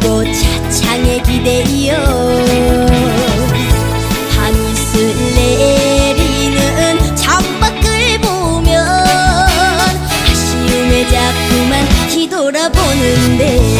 또 차창에 기대이여 한술 내리는 창밖을 보면 아쉬움에 자꾸만 뒤돌아보는데.